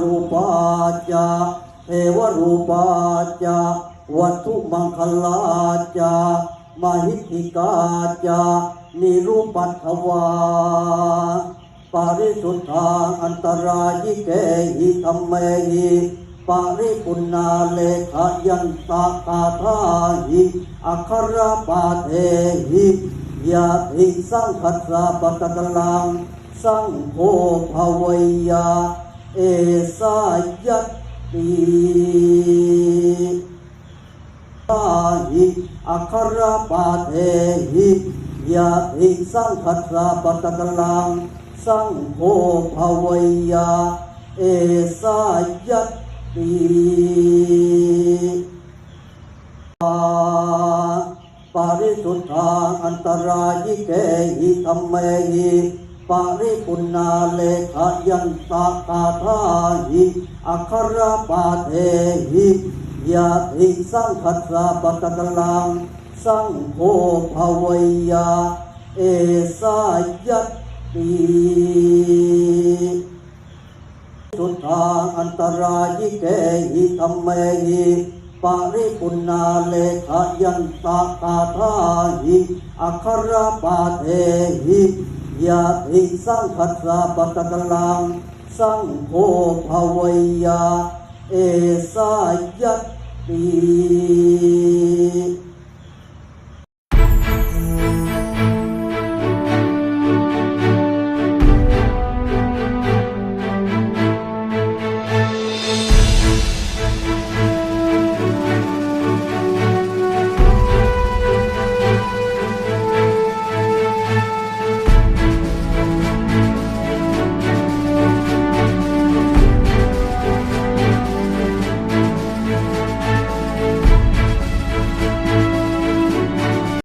รูปาจาวัตถุมังคลาจามหิทธิกาจานิรูปัตถวาปาริสุทธาอันตรายิเกหิธรรมเมหิปาริปุณาเลขยันตากาธาหิอัครปาเทหิยาติสังคัสสะปะตะลัง สังโฆภวยา เอสายัตติปาหิอัครปาเทหิยาติสังคัสสะปตะกลังสังโฆภเวยาเอสายัตติปาริสุทธาอันตรายิเกหิธรรมเมหิ ริปุณนาเลขยันตากาธาหิอัครปาเทหิยาติสังคัสสะปะตะลังสังโฆภเวยา เอสายัตติสุทธาอันตรายิเกหิธรรมเมหิปาริปุณนาเลขยันตากาธาหิอัครปาเทหิ ยาติสังขัสสะปะตะกลัง สังโฆภวยา เอสายัตติ